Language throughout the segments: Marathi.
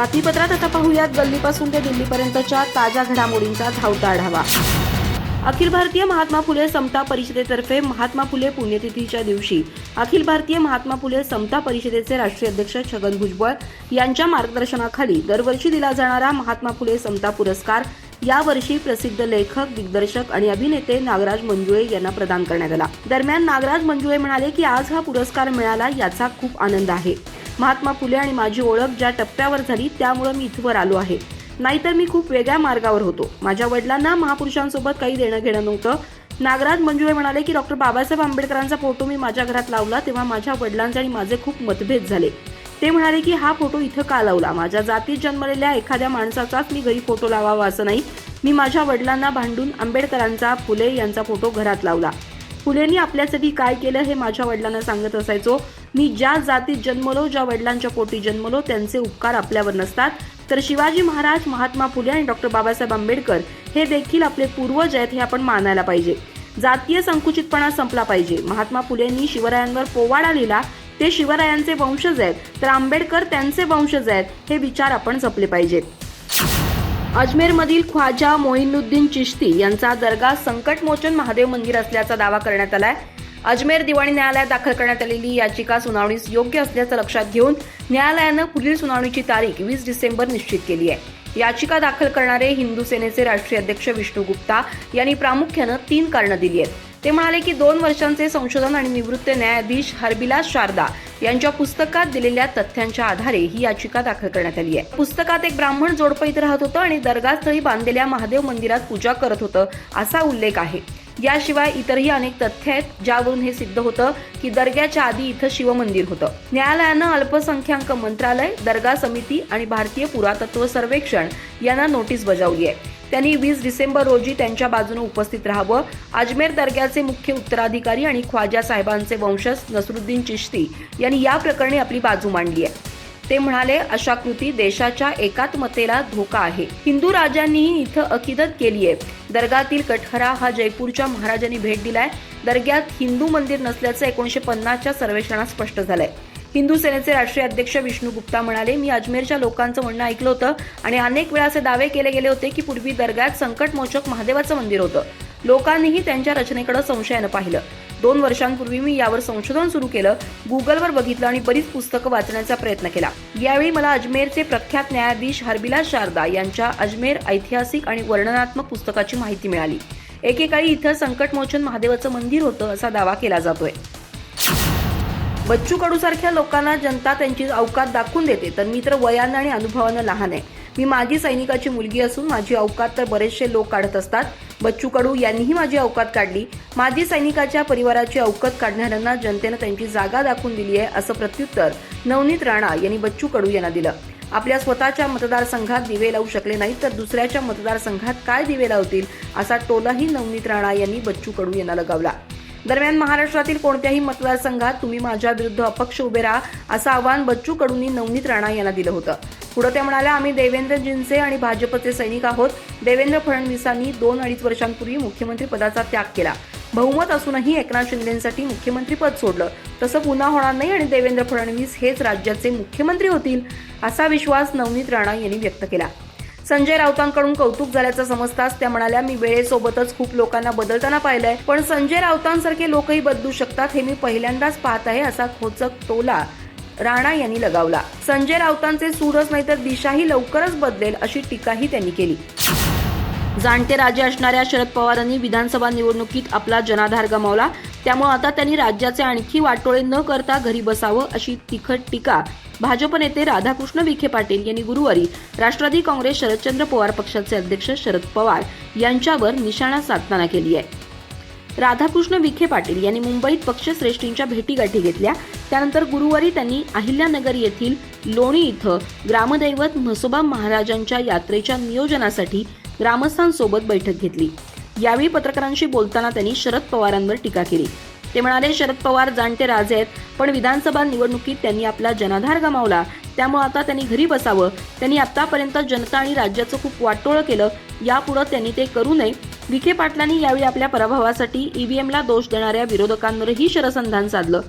बातमीपत्रात आता पाहूयात गल्लीपासून ते दिल्लीपर्यंतच्या ताज्या घडामोडींचा धावता आढावा. अखिल भारतीय महात्मा फुले समता परिषदेतर्फे महात्मा फुले पुण्यतिथीच्या दिवशी अखिल भारतीय महात्मा फुले समता परिषदेचे राष्ट्रीय अध्यक्ष छगन भुजबळ यांच्या मार्गदर्शनाखाली दरवर्षी दिला जाणारा महात्मा फुले समता पुरस्कार यावर्षी प्रसिद्ध लेखक दिग्दर्शक आणि अभिनेते नागराज मंजुळे यांना प्रदान करण्यात आला. दरम्यान नागराज मंजुळे म्हणाले की आज हा पुरस्कार मिळाला याचा खूप आनंद आहे. महात्मा फुले आणि माझी ओळख ज्या टप्प्यावर झाली त्यामुळं मी इथवर आलो आहे. नाहीतर मी खूप वेगळ्या मार्गावर होतो. माझ्या वडिलांना महापुरुषांसोबत काही देणं घेणं नव्हतं. नागराज मंजुळे म्हणाले की डॉक्टर बाबासाहेब आंबेडकरांचा फोटो मी माझ्या घरात लावला तेव्हा माझ्या वडिलांचे आणि माझे खूप मतभेद झाले. ते म्हणाले की हा फोटो इथं का लावला? माझ्या जातीत जन्मलेल्या एखाद्या माणसाचाच मी घरी फोटो लावावा असं नाही. मी माझ्या वडिलांना भांडून आंबेडकरांचा फुले यांचा फोटो घरात लावला. फुलेंनी आपल्यासाठी काय केलं हे माझ्या वडिलांना सांगत असायचो. मी ज्या जातीत जन्मलो ज्या वडिलांच्या पोटी जन्मलो त्यांचे उपकार आपल्यावर नसतात. तर शिवाजी महाराज महात्मा फुले आणि डॉक्टर बाबासाहेब आंबेडकर हे देखील आपले पूर्वज आहेत हे आपण मानायला पाहिजे. जातीय संकुचितपणा संपला पाहिजे. महात्मा फुलेंनी शिवरायांवर पोवाडा लिहिला. ते शिवरायांचे वंशज आहेत. तर आंबेडकर त्यांचे वंशज आहेत हे विचार आपण जपले पाहिजेत अजमेरमधील ख्वाजा मोहिनुद्दीन चिश्ती यांचा दर्गा संकटमोचन महादेव मंदिर असल्याचा दावा करण्यात आलाय. अजमेर दिवाणी न्यायालयात दाखल करण्यात आलेली याचिका सुनावणीस योग्य असल्याचं लक्षात घेऊन न्यायालयानं पुढील सुनावणीची तारीख वीस डिसेंबर निश्चित केली आहे. याचिका दाखल करणारे हिंदू सेनेचे राष्ट्रीय अध्यक्ष विष्णू गुप्ता यांनी प्रामुख्यानं तीन कारणं दिली आहेत. ते म्हणाले की दोन वर्षांचे संशोधन आणि निवृत्त न्यायाधीश हरबिलास शारदा यांच्या पुस्तकात दिलेल्या तथ्यांच्या आधारे ही याचिका दाखल करण्यात आली आहे. पुस्तकात एक ब्राह्मण जोडपं इथं राहत होतं आणि दर्गास्थळी बांधलेल्या महादेव मंदिरात पूजा करत होतं असा उल्लेख आहे. याशिवाय इतरही अनेक तथ्य आहेत ज्यावरून हे सिद्ध होतं की दर्ग्याच्या आधी इथं शिवमंदिर होतं. न्यायालयानं अल्पसंख्याक मंत्रालय दर्गा समिती आणि भारतीय पुरातत्व सर्वेक्षण यांना नोटीस बजावली आहे. त्यांनी वीस डिसेंबर रोजी त्यांच्या बाजूने उपस्थित राहावं. अजमेर दर्ग्याचे मुख्य उत्तराधिकारी आणि ख्वाजा साहेबांचे वंशज नसरुद्दीन चिश्ती यांनी या प्रकरणी आपली बाजू मांडली आहे. ते म्हणाले अशा कृती देशाच्या एकात्मतेला धोका आहे. हिंदू राजांनीही इथं अकिदत केली आहे. दर्गातील कठहरा हा जयपूरच्या महाराजांनी भेट दिलाय. दर्ग्यात हिंदू मंदिर नसल्याचं एकोणीशे पन्नासच्या सर्वेक्षणात स्पष्ट झालंय. हिंदू सेनेचे राष्ट्रीय अध्यक्ष विष्णू गुप्ता म्हणाले मी अजमेरच्या लोकांचं म्हणणं ऐकलं होतं आणि अनेक वेळा असे दावे केले गेले होते की पूर्वी दर्ग्यात संकटमोचक महादेवाचं मंदिर होतं. लोकांनीही त्यांच्या रचनेकडे संशयानं पाहिलं. दोन वर्षांपूर्वी मी यावर संशोधन सुरू केलं गुगलवर बघितलं आणि बरीच पुस्तकं वाचण्याचा प्रयत्न केला. यावेळी मला अजमेरचे प्रख्यात न्यायाधीश हरबिला शारदा यांच्या अजमेर ऐतिहासिक आणि वर्णनात्मक पुस्तकाची माहिती मिळाली. एकेकाळी इथं संकटमोचन महादेवाचं मंदिर होतं असा दावा केला जातोय. बच्चू कडू सारख्या लोकांना जनता त्यांची अवकात दाखवून देते तर मी तर वयानं आणि अनुभवानं लहान आहे. मी माझी सैनिकाची मुलगी असून माझी अवकात तर बरेचसे लोक काढत असतात. बच्चू कडू यांनीही माझी अवकात काढली. माजी सैनिकाच्या परिवाराची अवकात काढणाऱ्यांना जनतेनं त्यांची जागा दाखवून दिली आहे असं प्रत्युत्तर नवनीत राणा यांनी बच्चू कडू यांना दिलं. आपल्या स्वतःच्या मतदारसंघात दिवे लावू शकले नाही तर दुसऱ्याच्या मतदारसंघात काय दिवे लावतील असा टोलाही नवनीत राणा यांनी बच्चू कडू यांना लगावला. दरम्यान महाराष्ट्रातील कोणत्याही मतदारसंघात तुम्ही माझ्या विरुद्ध अपक्ष उभे राहा असं आवाहन बच्चू कडूंनी नवनीत राणा यांना दिलं होतं. पुढे त्या म्हणाल्या आम्ही देवेंद्रजींचे आणि भाजपचे सैनिक आहोत. देवेंद्र फडणवीसांनी दोन अडीच वर्षांपूर्वी मुख्यमंत्री पदाचा त्याग केला. बहुमत असूनही एकनाथ शिंदेसाठी मुख्यमंत्रीपद सोडलं. तसं पुन्हा होणार नाही आणि देवेंद्र फडणवीस हेच राज्याचे मुख्यमंत्री होतील असा विश्वास नवनीत राणा यांनी व्यक्त केला. संजय राऊतांकडून कौतुक झाल्याचं समजताच त्या म्हणाल्या मी वेळेसोबतच खूप लोकांना बदलताना पाहिलंय पण संजय राऊतांसारखे लोकही बदलू शकतात हे मी पहिल्यांदाच पाहत आहे असा खोचक टोला राणा यांनी लगावला. संजय राऊतांचे सूरच नाही तर दिशाही लवकरच बदलेल अशी टीकाही त्यांनी केली. जाणते राजे असणाऱ्या शरद पवारांनी विधानसभा निवडणुकीत आपला जनाधार गमावला. त्यामुळे आता त्यांनी राज्याचे आणखी वाटोळे न करता घरी बसावं अशी तिखट टीका भाजप नेते राधाकृष्ण विखे पाटील यांनी गुरुवारी राष्ट्रवादी काँग्रेस शरदचंद्र पवार पक्षाचे अध्यक्ष शरद पवार यांच्यावर निशाणा साधताना केली आहे. राधाकृष्ण विखे पाटील यांनी मुंबईत पक्षश्रेष्ठींच्या भेटीगाठी घेतल्या. त्यानंतर गुरुवारी त्यांनी अहिल्यानगर येथील लोणी इथं ग्रामदैवत म्हसोबा महाराजांच्या यात्रेच्या नियोजनासाठी ग्रामस्थांसोबत बैठक घेतली. यावेळी पत्रकारांशी बोलताना त्यांनी शरद पवारांवर टीका केली. ते म्हणाले शरद पवार जाणते राजे आहेत पण विधानसभा निवडणुकीत त्यांनी आपला जनाधार गमावला. त्यामुळे आता त्यांनी घरी बसावं. त्यांनी आतापर्यंत जनता आणि राज्याचं खूप वाटोळं केलं. यापुढं त्यांनी ते करू नये. विखे पाटलांनी यावेळी आपल्या पराभवासाठी ईव्हीएमला दोष देणाऱ्या विरोधकांवरही शरसंधान साधलं.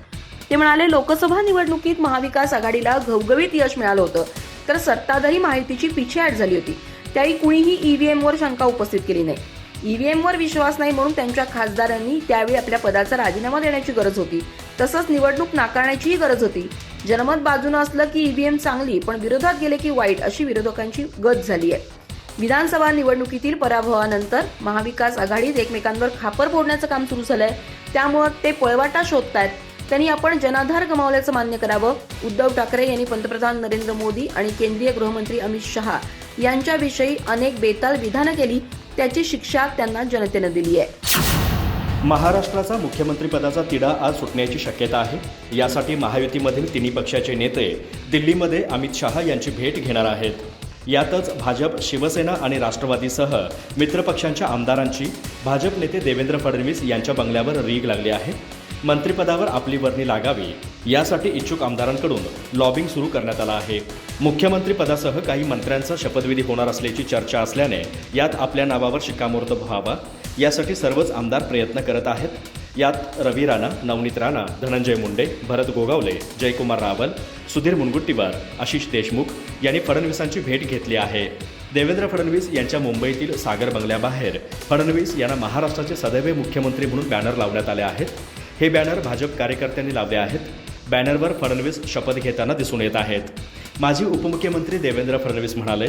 ते म्हणाले लोकसभा निवडणुकीत महाविकास आघाडीला घवघवीत यश मिळालं होतं. तर सत्ताधारी माहितीची पिछेहाट झाली होती. त्याही कुणीही ईव्हीएमवर शंका उपस्थित केली नाही. ईव्हीएमवर विश्वास नाही म्हणून त्यांच्या खासदारांनी त्यावेळी आपल्या पदाचा राजीनामा देण्याची गरज होती. तसंच निवडणूक नाकारण्याचीही गरज होती. जनमत बाजूनं असलं की ईव्हीएम चांगली पण विरोधात गेले की वाईट अशी विरोधकांची गत झाली आहे. विधानसभा निवडणुकीतील पराभवानंतर महाविकास आघाडीत एकमेकांवर खापर फोडण्याचं काम सुरू झालंय. त्यामुळं ते पळवाटा शोधतायत. त्यांनी आपण जनाधार गमावल्याचं मान्य करावं. उद्धव ठाकरे यांनी पंतप्रधान नरेंद्र मोदी आणि केंद्रीय गृहमंत्री अमित शहा यांच्याविषयी अनेक बेताल विधानं केली. त्याची शिक्षा त्यांना जनतेनं दिली आहे. महाराष्ट्राचा मुख्यमंत्रीपदाचा तिढा आज सुटण्याची शक्यता आहे. यासाठी महायुतीमधील तिन्ही पक्षाचे नेते दिल्लीमध्ये अमित शहा यांची भेट घेणार आहेत. यातच भाजप शिवसेना आणि राष्ट्रवादीसह मित्रपक्षांच्या आमदारांची भाजप नेते देवेंद्र फडणवीस यांच्या बंगल्यावर रीग लागली आहे. मंत्रिपदावर आपली वर्णी लागावी यासाठी इच्छुक आमदारांकडून लॉबिंग सुरू करण्यात आलं आहे. मुख्यमंत्रीपदासह काही मंत्र्यांचा शपथविधी होणार असल्याची चर्चा असल्याने यात आपल्या नावावर शिक्कामोर्तब व्हावा यासाठी सर्वच आमदार प्रयत्न करत आहेत. यात रवी राणा नवनीत राणा धनंजय मुंडे भरत गोगावले जयकुमार रावल सुधीर मुनगुट्टीवार आशिष देशमुख यांनी फडणवीसांची भेट घेतली आहे. देवेंद्र फडणवीस यांच्या मुंबईतील सागर बंगल्याबाहेर फडणवीस यांना महाराष्ट्राचे सदैव मुख्यमंत्री म्हणून बॅनर लावण्यात आले आहेत. हे बॅनर भाजप कार्यकर्त्यांनी लावले आहेत. बॅनरवर फडणवीस शपथ घेताना दिसून येत आहेत. माजी उपमुख्यमंत्री देवेंद्र फडणवीस म्हणाले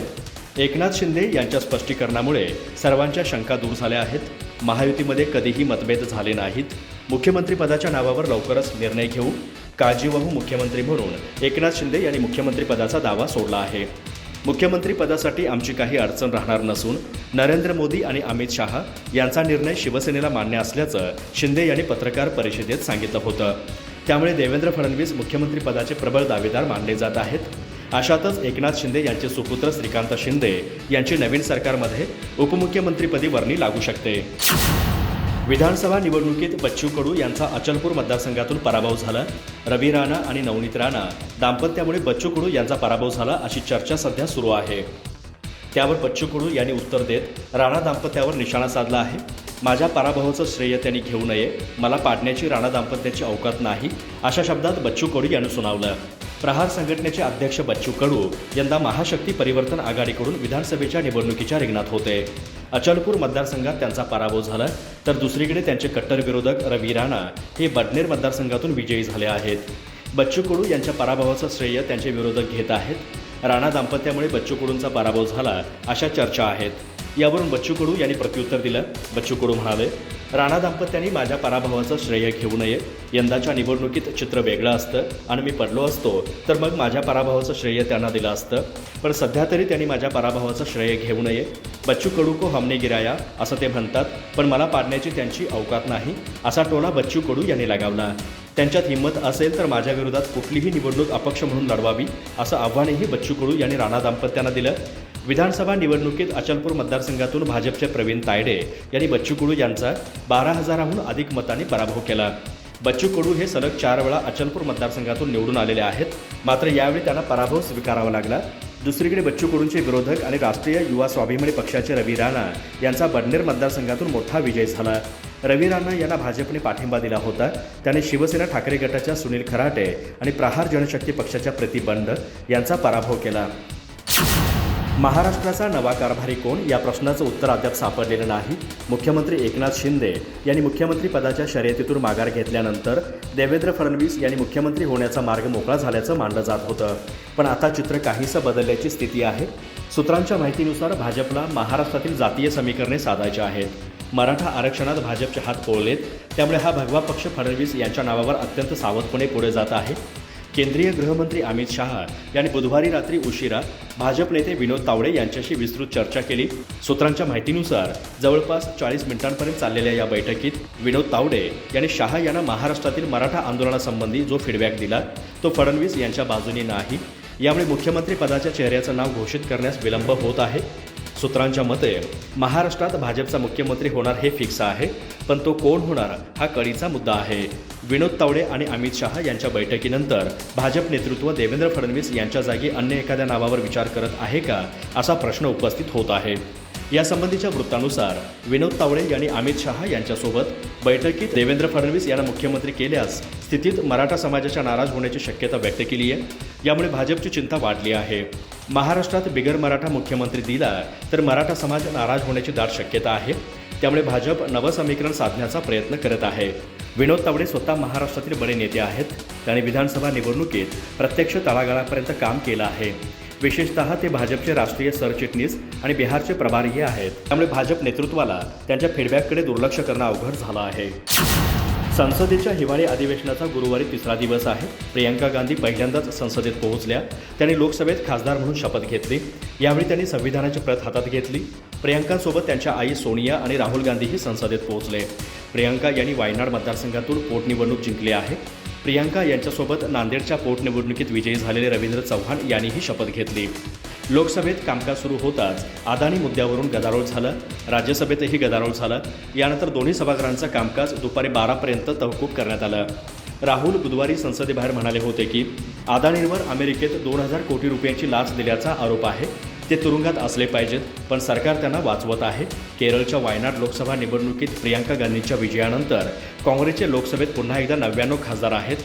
एकनाथ शिंदे यांच्या स्पष्टीकरणामुळे सर्वांच्या शंका दूर झाल्या आहेत. महायुतीमध्ये कधीही मतभेद झाले नाहीत. मुख्यमंत्रीपदाच्या नावावर लवकरच निर्णय घेऊ. काळजीवाहू मुख्यमंत्री म्हणून एकनाथ शिंदे यांनी मुख्यमंत्रीपदाचा दावा सोडला आहे. मुख्यमंत्रीपदासाठी आमची काही अडचण राहणार नसून नरेंद्र मोदी आणि अमित शहा यांचा निर्णय शिवसेनेला मान्य असल्याचं शिंदे यांनी पत्रकार परिषदेत सांगितलं होतं. त्यामुळे देवेंद्र फडणवीस मुख्यमंत्रीपदाचे प्रबळ दावेदार मानले जात आहेत. अशातच एकनाथ शिंदे यांचे सुपुत्र श्रीकांत शिंदे यांची नवीन सरकारमध्ये उपमुख्यमंत्रीपदी वर्णी लागू शकते. विधानसभा निवडणुकीत बच्चू कडू यांचा अचलपूर मतदारसंघातून पराभव झाला. रवी राणा आणि नवनीत राणा दाम्पत्यामुळे बच्चू कडू यांचा पराभव झाला अशी चर्चा सध्या सुरू आहे. त्यावर बच्चू कडू यांनी उत्तर देत राणा दाम्पत्यावर निशाणा साधला आहे. माझ्या पराभवाचं श्रेय त्यांनी घेऊ नये. मला पाडण्याची राणा दाम्पत्याची अवकात नाही अशा शब्दात बच्चू कडू यांनी सुनावलं. प्रहार संघटनेचे अध्यक्ष बच्चू कडू यंदा महाशक्ती परिवर्तन आघाडीकडून विधानसभेच्या निवडणुकीच्या रिंगणात होते. अचलपूर मतदारसंघात त्यांचा पराभव झाला तर दुसरीकडे त्यांचे कट्टर विरोधक रवी राणा हे बडनेर मतदारसंघातून विजयी झाले आहेत. बच्चू कडू यांच्या पराभवाचं श्रेय त्यांचे विरोधक घेत आहेत. राणा दाम्पत्यामुळे बच्चू कडूंचा पराभव झाला अशा चर्चा आहेत. यावरून बच्चू कडू यांनी प्रत्युत्तर दिलं. बच्चू कडू म्हणाले राणा दाम्पत्यांनी माझ्या पराभवाचं श्रेय घेऊ नये. यंदाच्या निवडणुकीत चित्र वेगळं असतं आणि मी पडलो असतो तर मग माझ्या पराभवाचं श्रेय त्यांना दिलं असतं. पण सध्या तरी त्यांनी माझ्या पराभवाचं श्रेय घेऊ नये. बच्चू कडू को हमने गिराया असं ते म्हणतात पण मला पाडण्याची त्यांची अवकात नाही असा टोला बच्चू कडू यांनी लगावला. त्यांच्यात हिंमत असेल तर माझ्या विरोधात कुठलीही निवडणूक अपक्ष म्हणून लढवावी असं आव्हानही बच्चू कडू यांनी राणा दाम्पत्यांना दिलं. विधानसभा निवडणुकीत अचलपूर मतदारसंघातून भाजपचे प्रवीण तायडे यांनी बच्चू कडू यांचा बारा हजाराहून अधिक मतांनी पराभव केला. बच्चू कडू हे सलग चार वेळा अचलपूर मतदारसंघातून निवडून आलेले आहेत. मात्र यावेळी त्यांना पराभव स्वीकारावा लागला. दुसरीकडे बच्चू कडूंचे विरोधक आणि राष्ट्रीय युवा स्वाभिमानी पक्षाचे रवी राणा यांचा बडनेर मतदारसंघातून मोठा विजय झाला. रवी राणा यांना भाजपने पाठिंबा दिला होता. त्याने शिवसेना ठाकरे गटाच्या सुनील खराटे आणि प्रहार जनशक्ती पक्षाच्या प्रतिबंध यांचा पराभव केला. महाराष्ट्राचा नवा कारभारी कोण? या प्रश्नाचं उत्तर अद्याप सापडलेलं नाही. मुख्यमंत्री एकनाथ शिंदे यांनी मुख्यमंत्री पदाच्या शर्यतीतून माघार घेतल्यानंतर देवेंद्र फडणवीस यांनी मुख्यमंत्री होण्याचा मार्ग मोकळा झाल्याचं मानलं जात होतं. पण आता चित्र काहीसं बदलल्याची स्थिती आहे. सूत्रांच्या माहितीनुसार भाजपला महाराष्ट्रातील जातीय समीकरणे साधायची आहेत. मराठा आरक्षणात भाजपचे हात पोळलेत त्यामुळे हा भगवा पक्ष फडणवीस यांच्या नावावर अत्यंत सावधपणे पुढे जात आहे. केंद्रीय गृहमंत्री अमित शहा यांनी बुधवारी रात्री उशिरा भाजप नेते विनोद तावडे यांच्याशी विस्तृत चर्चा केली. सूत्रांच्या माहितीनुसार जवळपास चाळीस मिनिटांपर्यंत चाललेल्या या बैठकीत विनोद तावडे यांनी शहा यांना महाराष्ट्रातील मराठा आंदोलनासंबंधी जो फीडबॅक दिला तो फडणवीस यांच्या बाजूने नाही. यामुळे मुख्यमंत्री पदाच्या चेहऱ्याचं नाव घोषित करण्यास विलंब होत आहे. सूत्रांच्या मते महाराष्ट्रात भाजपचा मुख्यमंत्री होणार हे फिक्स आहे पण तो कोण होणार हा कळीचा मुद्दा आहे. विनोद तावडे आणि अमित शहा यांच्या बैठकीनंतर भाजप नेतृत्व देवेंद्र फडणवीस यांच्या जागी अन्य एखाद्या नावावर विचार करत आहे का असा प्रश्न उपस्थित होत आहे. यासंबंधीच्या वृत्तानुसार विनोद तावडे यांनी अमित शहा यांच्यासोबत बैठकीत देवेंद्र फडणवीस यांना मुख्यमंत्री केल्यास स्थितीत मराठा समाजाच्या नाराज होण्याची शक्यता व्यक्त केली आहे. यामुळे भाजपची चिंता वाढली आहे. महाराष्ट्रात बिगर मराठा मुख्यमंत्री दिला तर मराठा समाज नाराज होण्याची दाट शक्यता आहे. त्यामुळे भाजप नवसमीकरण साधण्याचा प्रयत्न करत आहे. विनोद तावडे स्वतः महाराष्ट्रातील बडे नेते आहेत. त्यांनी विधानसभा निवडणुकीत प्रत्यक्ष तळागाळापर्यंत काम केलं आहे. विशेषतः ते भाजपचे राष्ट्रीय सरचिटणीस आणि बिहारचे प्रभारीही आहेत. त्यामुळे भाजप नेतृत्वाला त्यांच्या फीडबॅककडे दुर्लक्ष करणं अवघड झालं आहे. संसदेच्या हिवाळी अधिवेशनाचा गुरुवारी तिसरा दिवस आहे. प्रियंका गांधी पहिल्यांदाच संसदेत पोहोचल्या. त्यांनी लोकसभेत खासदार म्हणून शपथ घेतली. यावेळी त्यांनी संविधानाची प्रत हातात घेतली. प्रियंकासोबत त्यांच्या आई सोनिया आणि राहुल गांधीही संसदेत पोहोचले. प्रियंका यांनी वायनाड मतदारसंघातून पोटनिवडणूक जिंकली आहे. प्रियांका यांच्यासोबत नांदेडच्या पोटनिवडणुकीत विजयी झालेले रवींद्र चव्हाण यांनीही शपथ घेतली. लोकसभेत कामकाज सुरू होताच अदानी मुद्द्यावरून गदारोळ झालं राज्यसभेतही गदारोळ झालं. यानंतर दोन्ही सभागृहांचं कामकाज दुपारी बारापर्यंत तहकूब करण्यात आलं. राहुल बुधवारी संसदेबाहेर म्हणाले होते की अदानींवर अमेरिकेत दोन हजार कोटी रुपयांची लाच दिल्याचा आरोप आहे. ते तुरुंगात असले पाहिजेत पण सरकार त्यांना वाचवत आहे. केरळच्या वायनाड लोकसभा निवडणुकीत प्रियांका गांधींच्या विजयानंतर काँग्रेसचे लोकसभेत पुन्हा एकदा नव्याण्णव खासदार आहेत.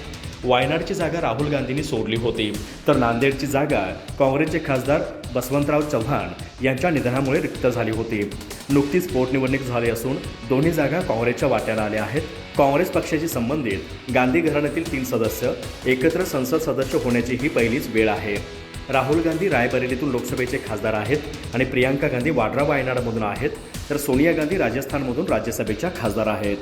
वायनाडची जागा राहुल गांधींनी सोडली होती. तर नांदेडची जागा काँग्रेसचे खासदार बसवंतराव चव्हाण यांच्या निधनामुळे रिक्त झाली होती. नुकतीच पोटनिवडणूक झाली असून दोन्ही जागा काँग्रेसच्या वाट्याला आल्या आहेत. काँग्रेस पक्षाशी संबंधित गांधी घराण्यातील तीन सदस्य एकत्र संसद सदस्य होण्याची ही पहिलीच वेळ आहे. राहुल गांधी रायबरेलीतून लोकसभेचे खासदार आहेत आणि प्रियांका गांधी वाड्रा वायनाडमधून आहेत तर सोनिया गांधी राजस्थानमधून राज्यसभेच्या खासदार आहेत.